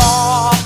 บอก